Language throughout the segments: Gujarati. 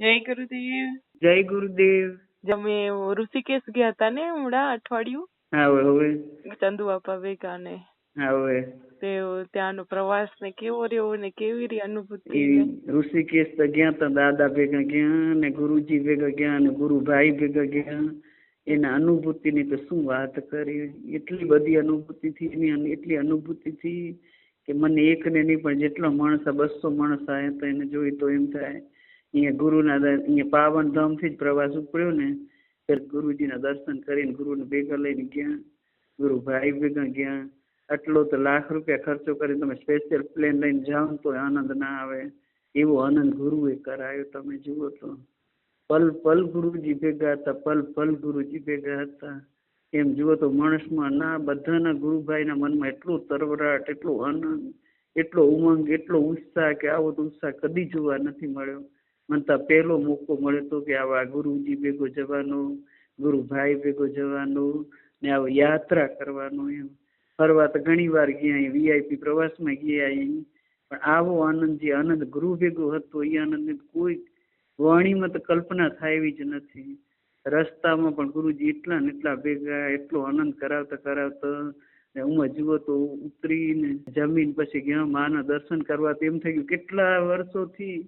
જય ગુરુદેવ. જય ગુરુદેવ. જમે ઋષિકેશ ગયા હતા ને હમણાં અઠવાડિયું? હા હવે ચંદુ બાપા ભેગા ને. હવે તે ત્યાંનો પ્રવાસ ને કેવો રહ્યો ને કેવી રહી અનુભૂતિ ઋષિકેશ તો ગયા હતા દાદા ભેગા ગયા ને ગુરુજી ભેગા ગયા ને ગુરુભાઈ ભેગા ગયા. એના અનુભૂતિની તો શું વાત કરી? એટલી બધી અનુભૂતિ થી એની એટલી અનુભૂતિ થી કે મને એક ને નહીં પણ જેટલો માણસ બસો માણસ આવ્યા તો એને જોઈ તો એમ થાય અહીંયા ગુરુના અહીંયા પાવન ધામથી જ પ્રવાસ ઉપડ્યો ને, ત્યારે ગુરુજીના દર્શન કરીને ગુરુને ભેગા લઈને ગયા, ગુરુભાઈ ભેગા ગયા. આટલો તો લાખ રૂપિયા ખર્ચો કરીને તમે સ્પેશિયલ પ્લેન લઈને જાઓ તો આનંદ ના આવે. એવો આનંદ ગુરુએ કરાયો, તમે જુઓ તો. પલ પલ ગુરુજી ભેગા હતા, પલ પલ ગુરુજી ભેગા હતા. એમ જુઓ તો માણસમાં ના, બધાના ગુરુભાઈના મનમાં એટલો તરવરાટ, એટલો આનંદ, એટલો ઉમંગ, એટલો ઉત્સાહ કે આવો તો ઉત્સાહ કદી જોવા નથી મળ્યો. મને પહેલો મોકો મળ્યો તો કે આવા ગુરુજી ભેગો જવાનો ગુરુભાઈ ભેગો જવાનો ને આવો યાત્રા કરવાનો એમ. ફરવા તો ઘણી વાર ગયા વીઆઈપી પ્રવાસમાં ગયા પણ આવો આનંદ, જે આનંદ ગુરુ ભેગો હતો, એ આનંદની કોઈ વાણીમાં તો કલ્પના થાય એવી જ નથી. રસ્તામાં પણ ગુરુજી એટલા ને એટલા ભેગા, એટલો આનંદ કરાવતા કરાવતા ને હું જુઓ તો ઉતરીને જમીન પછી ગયા માના દર્શન કરવા એમ થઈ ગયું. કેટલા વર્ષોથી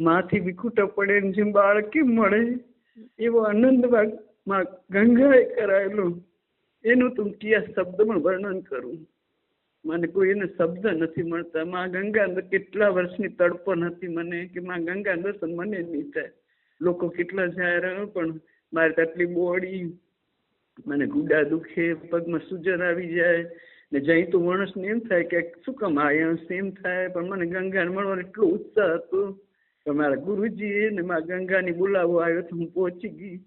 માથી વિખૂટા પડે ને જેમ બાળકી મળે, એવો આનંદમાં ગંગાએ કરાયેલો. એનું તું કયા શબ્દમાં વર્ણન કરું? મને કોઈ એને શબ્દ નથી મળતા. માં ગંગા અંદર કેટલા વર્ષની તડપણ હતી મને કે માં ગંગા દર્શન મને નહીં થાય. લોકો કેટલા જાય પણ મારે આટલી બોડી. મને ગુડા દુખે, પગમાં સૂજન આવી જાય. ને જઈ તો માણસને એમ થાય કે શું કામ આયા એમ થાય? પણ મને ગંગાને મળવાનો એટલો ઉત્સાહ હતો. તો ગુરુજી ગુરુજીએ ને મારા ગંગાની બોલાવો આવ્યો તો હું પહોંચી ગઈ.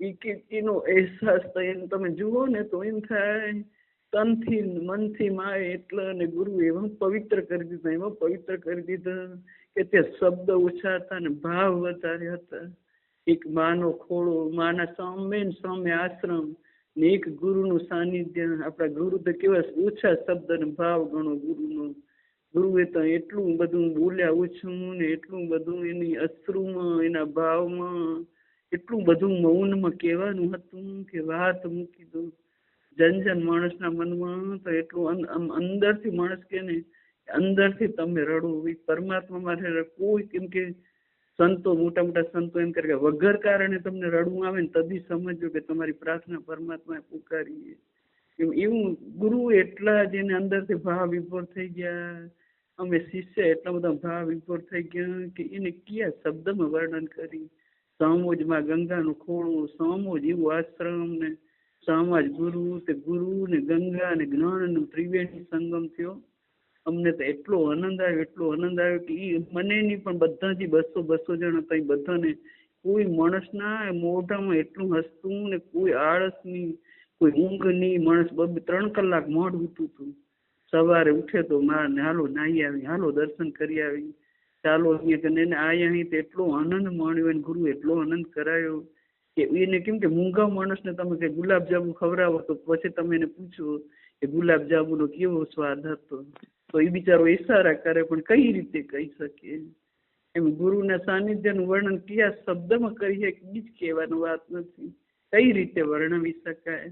એ કીર્તિનો અહેસાસ તો તમે જુઓ ને તો એમ થાય, તનથી મનથી માએ એટલે અને ગુરુ એવા પવિત્ર કરી દીધા એવા પવિત્ર કરી દીધા કે તે શબ્દ ઓછા હતા ને ભાવ વધારે હતા. એક માનો ખોળો, માના સામે ને સામે આશ્રમ ને એક ગુરુનું સાનિધ્ય, આપણા ગુરુ તો કેવા ઓછા શબ્દ ને ભાવ ગણો ગુરુનો. ગુરુએ તો એટલું બધું બોલ્યા ઓછું ને એટલું બધું એની અશ્રુમાં, એના ભાવમાં, એટલું બધું મૌનમાં કહેવાનું હતું કે વાત મૂકી દો. જન જન માણસના મનમાં તો એટલું અંદરથી માણસ કે ને, અંદરથી તમે રડો. પરમાત્મા માટે કોઈ કેમ કે સંતો, મોટા મોટા સંતો એમ કરે કે વગર કારણે તમને રડવું આવે ને, તદી સમજો કે તમારી પ્રાર્થના પરમાત્માએ પુકારી એમ એવું ગુરુ એટલા જેને અંદરથી ભાવ વિભોર થઈ ગયા. અમે શિષ્ય એટલા બધા ભાવ વિભોર થઈ ગયા કે એને કયા શબ્દમાં વર્ણન કરી? સામોજમાં ગંગાનું ખોણું, સામોજ એવું આશ્રમ ને સમાજ ગુરુ તે ગુરુ ને ગંગા ને જ્ઞાનનું ત્રિવેણી સંગમ થયો. અમને તો એટલો આનંદ આવ્યો, એટલો આનંદ આવ્યો કે એ મને નહીં, પણ બધાથી બસો બસો જણ હતા. બધાને કોઈ માણસના મોઢામાં એટલું હસતું ને કોઈ આળસ નહીં કોઈ ઊંઘ નહીં માણસ બબે ત્રણ કલાક મોઢ ઊતું હતું. સવારે ઉઠે તો માં હાલો નાહી આવી, હાલો દર્શન કરી આવી. ચાલો અહીંયા કને એને આ અહીં એટલો આનંદ માણ્યો એને ગુરુ એટલો આનંદ કરાયો કે એને કેમ કે મૂંગા માણસને તમે કે ગુલાબજાંબુ ખવડાવો તો પછી તમે એને પૂછો કે ગુલાબજાંબુનો કેવો સ્વાદ હતો? તો એ બિચારો ઈશારા કરે પણ કઈ રીતે કહી શકે? એમ ગુરુના સાનિધ્યનું વર્ણન કયા શબ્દમાં કરીએ બીજ કહેવાની વાત નથી. કઈ રીતે વર્ણવી શકાય?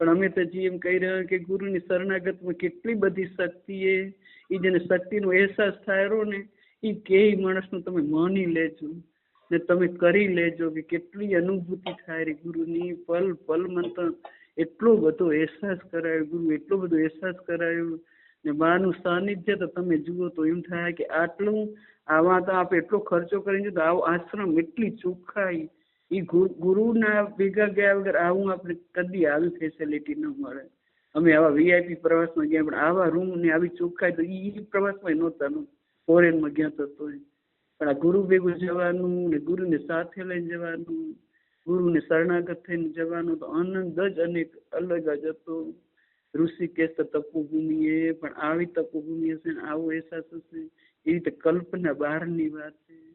પણ અમે તો જે એમ કહી રહ્યા કે ગુરુની શરણાગતમાં કેટલી બધી શક્તિ એ જેને શક્તિનો અહેસાસ થાય ને એ કે માણસનું તમે માની લેજો ને તમે કરી લેજો કે કેટલી અનુભૂતિ થાય રે ગુરુની, પલ પલ મંત્ર એટલો બધો અહેસાસ કરાયો ગુરુ, એટલો બધો અહેસાસ કરાયો ને માનું સાનિધ્ય તો તમે જુઓ તો એમ થાય કે આટલું આવા તો આપણે એટલો ખર્ચો કરીને તો આવો આશ્રમ એટલી ચોખ્ખાઈ એ ગુરુના ભેગા ગયા વગર આવું આપણે કદી આવી ફેસિલિટી ન મળે. અમે આવા વીઆઈપી પ્રવાસમાં ગયા પણ આવા રૂમ ને આવી ચોખ્ખાઈ તો એ પ્રવાસમાં નહોતા ફોરેનમાં ગયા તો તોય. પણ આ ગુરુ ભેગું જવાનું ને ગુરુને સાથે લઈને જવાનું, ગુરુને શરણાગત થઈને જવાનું તો આનંદ જ અનેક અલગ જ હતો. ઋષિકેશ તો તપોભૂમિ એ, પણ આવી તપોભૂમિ હશે ને આવો અહેસાસ હશે. એ રીતે કલ્પના બહારની વાત છે.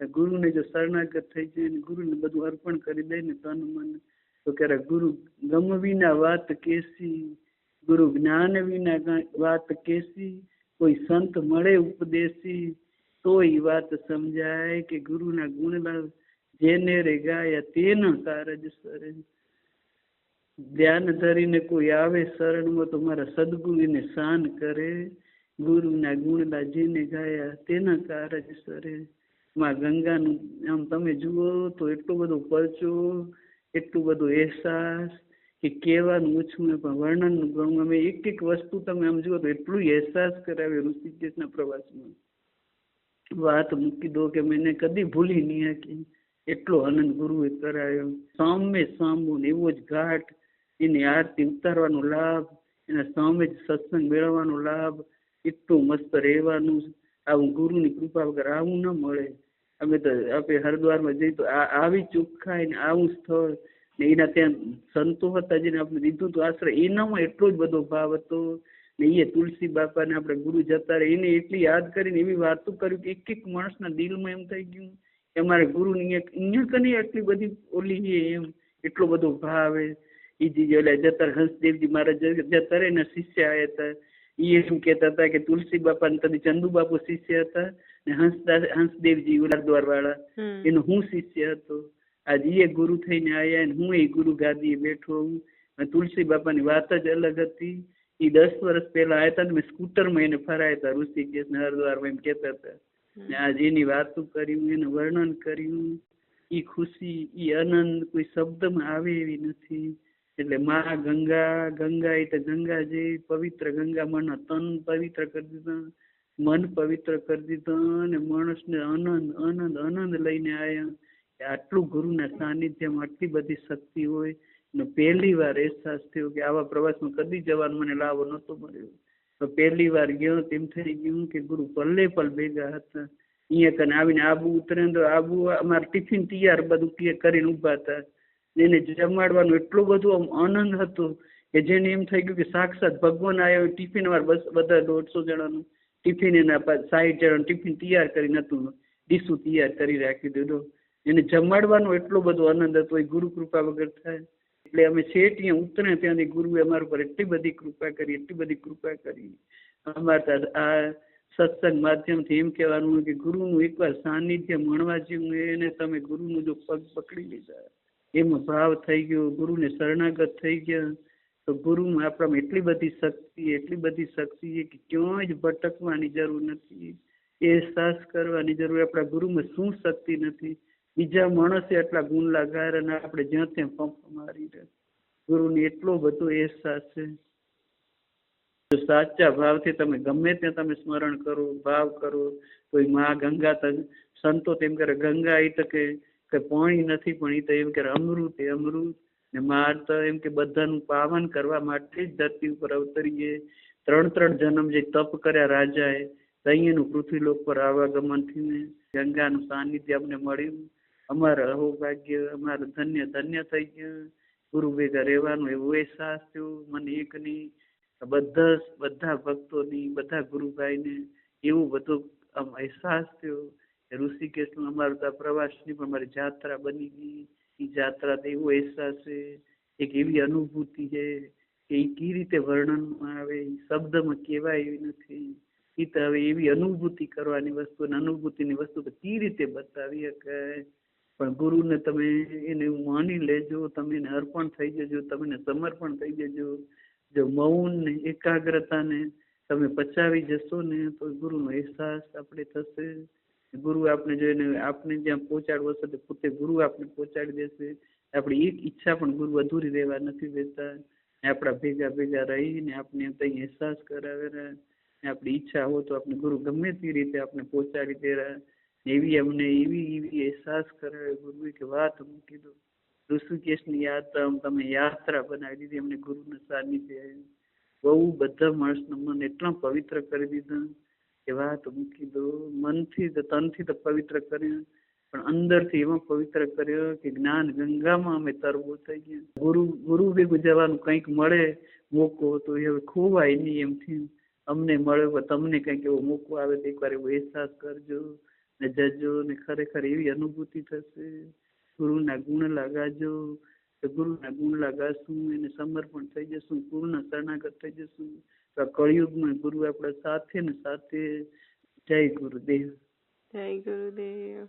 ગુરુને જો શરણાગત થઈ જાય ને ગુરુને બધું અર્પણ કરી દે ને તન મન તો ક્યારેક ગુરુ ગમ વિના વાત કેસી, ગુરુ જ્ઞાન વિના વાત કેસી, કોઈ સંત મળે ઉપદેશી તો એ વાત સમજાય કે ગુરુના ગુણ જેને રે ગાય તેના કારજ સરે. ધ્યાન ધરીને કોઈ આવે શરણમાં તો મારા સદગુરુને શાન કરે. ગુરુના ગુણલા જેને ગાયા તેના કારજ સરે. માં ગંગાનું આમ તમે જુઓ તો એટલો બધો પરચો, એટલું બધું અહેસાસ કે કહેવાનું ઓછું પણ વર્ણનનું ઘણું. અમે એક એક વસ્તુ તમે આમ જુઓ તો એટલું અહેસાસ કરાવે ઋષિકેશના પ્રવાસમાં વાત મૂકી દો કે મેં કદી ભૂલી નહીં શકી એટલો આનંદ ગુરુએ કરાયો સામે સામો ને એવો જ ઘાટ, એની આરતી ઉતારવાનો લાભ, એના સામે જ સત્સંગ મેળવવાનો લાભ. એટલું મસ્ત રહેવાનું. આવું ગુરુની કૃપા વગર આવું ન મળે. અમે તો આપણે હરિદ્વારમાં જઈએ તો આ આવી ચોખ્ખાઈ ને આવું સ્થળ ને એના ત્યાં સંતો હતા જેને આપણે દીધું હતું આશ્રય એનામાં એટલો જ બધો ભાવ હતો. ને એ તુલસી બાપાને આપણે ગુરુ જતા રહે, એને એટલી યાદ કરીને એવી વાતો કરી કે એક એક માણસના દિલમાં એમ થઈ ગયું કે અમારા ગુરુની એક કની એટલી બધી ઓલી છે એમ, એટલો બધો ભાવ એ જે ઓલા જતા હંસદેવજી મહારાજ જતા રહે ને શિષ્ય આવ્યા હતા. એ એમ કહેતા હતા કે તુલસી બાપા ને તદી ચંદુ બાપુ શિષ્ય હતા. હંસદાસ હંસદેવજી ઉલારદ્વાર વાળા એનો હું શિષ્ય હતો. આજે એ ગુરુ થઈને આવ્યા હું એ ગુરુ ગાદીએ બેઠો હું. તુલસી બાપાની વાત જ અલગ હતી. એ દસ વર્ષ પહેલા આવ્યા હતા ને મેં સ્કૂટરમાં એને ફરાયા હતા ઋષિકેશ ને હરદ્વારમાં એમ કહેતા હતા ને આજ એની વાતો કર્યું એનું વર્ણન કર્યું ઈ ખુશી ઈ આનંદ કોઈ શબ્દમાં આવે એવી નથી. એટલે મા ગંગા ગંગા એટલે ગંગા જે પવિત્ર ગંગા મન તન પવિત્ર કરી દીધા. મન પવિત્ર કરી દીધા અને માણસને આનંદ આનંદ આનંદ લઈને આવ્યા આટલું ગુરુના સાનિધ્યમાં આટલી બધી શક્તિ હોય. ને પહેલી વાર અહેસાસ થયો કે આવા પ્રવાસમાં કદી જવાનો મને લાવો નહોતો મળ્યો. તો પહેલી વાર ગયો તેમ થઈ ગયું કે ગુરુ પલ્લે પલ ભેગા હતા. અહીંયા કને આવીને આબુ ઉતરે તો આબુ અમારે ટિફિન તૈયાર બધું કરીને ઊભા હતા. એને જમાડવાનો એટલો બધો આમ આનંદ હતો કે જેને એમ થઈ ગયું કે સાક્ષાત ભગવાન આવ્યો ટિફિન વાર બસ બધા દોઢસો જણાનું. ટિફિન એના સાઈડ જણ ટિફિન તૈયાર કરીને હતું ડીશું તૈયાર કરી રાખી દીધો. એને જમાડવાનો એટલો બધો આનંદ હતો, એ ગુરુ કૃપા વગર થાય. એટલે અમે શેઠ અહીંયા ઉતરે ત્યાંથી, ગુરુએ અમારા ઉપર એટલી બધી કૃપા કરી, એટલી બધી કૃપા કરી. અમારા આ સત્સંગ માધ્યમથી એમ કહેવાનું કે ગુરુનું એકવાર સાનિધ્ય મળવા જેવું એને તમે ગુરુનું જો પગ પકડી લીધા. એમાં ભાવ થઈ ગયો, ગુરુને શરણાગત થઈ ગયા. તો ગુરુમાં આપણામાં એટલી બધી શક્તિ, એટલી બધી શક્તિ છે કે ક્યાંય જ ભટકવાની જરૂર નથી. અહેસાસ કરવાની જરૂર. આપણા ગુરુમાં શું શક્તિ નથી? બીજા માણસે એટલા ગુણ લગાર અને આપણે જ્યાં ત્યાં પંપ મારી રહે ગુરુને એટલો બધો અહેસાસ છે. જો સાચા ભાવથી તમે ગમે ત્યાં તમે સ્મરણ કરો, ભાવ કરો, કોઈ માં ગંગા સંતો તેમ કરે, ગંગા એ તો કે પાણી નથી, પણ એ તો એમ કે અમૃત, એ અમૃત. ને માર તો એમ કે બધાનું પાવન કરવા માટે જ ધરતી ઉપર અવતરીએ. ત્રણ ત્રણ જન્મ જે તપ કર્યા રાજાએ પૃથ્વી પૃથ્વીલોક પર આવાગમન થઈને ગંગાનું સાનિધ્ય અમને મળ્યું. અમારા અહોભાગ્ય, અમારું ધન્ય ધન્ય થઈ ગયું. ગુરુ ભેગા રહેવાનું એવું અહેસાસ થયો. મને એકની બધા બધા ભક્તોની, બધા ગુરુભાઈને એવું બધું આમ અહેસાસ થયો ઋષિકેશનું અમારું ત્યાં પ્રવાસની પણ મારી જાત્રા બની ગઈ. એ તો એવો અહેસાસ છે એક એવી અનુભૂતિ છે કે એ કઈ રીતે વર્ણનમાં આવે શબ્દમાં કહેવાય એવી નથી. એ તો હવે એવી અનુભૂતિ કરવાની વસ્તુ અને અનુભૂતિની વસ્તુ કઈ રીતે બતાવી શકાય પણ ગુરુને તમે એને માની લેજો, તમે એને અર્પણ થઈ જજો, તમે સમર્પણ થઈ જજો. જો મૌન ને એકાગ્રતાને તમે પચાવી જશો ને, તો ગુરુનો અહેસાસ આપણે થશે. ગુરુ આપણે જોઈને આપને જ્યાં પહોંચાડવો હશે તો પોતે ગુરુ આપણે પહોંચાડી દેશે. આપણી એક ઈચ્છા પણ ગુરુ અધૂરી રહેવા નથી દેતા. આપણા ભેગા ભેગા રહીને આપણે ત્યાં અહેસાસ કરાવે આપણી ઈચ્છા હોય તો આપણે ગુરુ ગમે તે રીતે આપણે પહોંચાડી દે એવી અમને એવી એવી અહેસાસ કરાવે ગુરુએ કે વાત મૂકી કીધું ઋષિકેશની યાત્રા તમે યાત્રા બનાવી દીધી અમને ગુરુના સાનિધ્ય. બહુ બધા માણસના મન એટલા પવિત્ર કરી દીધા. કે વાત મૂકી દો. મનથી તનથી તો પવિત્ર કર્યું. પણ અંદરથી એમાં પવિત્ર કર્યો કે જ્ઞાન ગંગામાં અમે તરવું થઈ ગયા. ગુરુ ગુરુ ભેગું જવાનું કંઈક મળે, મોકો તો એ ખોવાય નહીં એમ થયું. અમને મળ્યો તમને કંઈક એવો મોકો આવે તો એકવાર એવો અહેસાસ કરજો ને જજો ને ખરેખર એવી અનુભૂતિ થશે. ગુરુના ગુણ લગાજો. ગુરુના ગુણ લગાશું, એને સમર્પણ થઈ જશું, ગુરુના શરણાગત થઈ જશું. આ કળિયુગમાં ગુરુ આપણા સાથે ને સાથે જય ગુરુદેવ. જય ગુરુદેવ.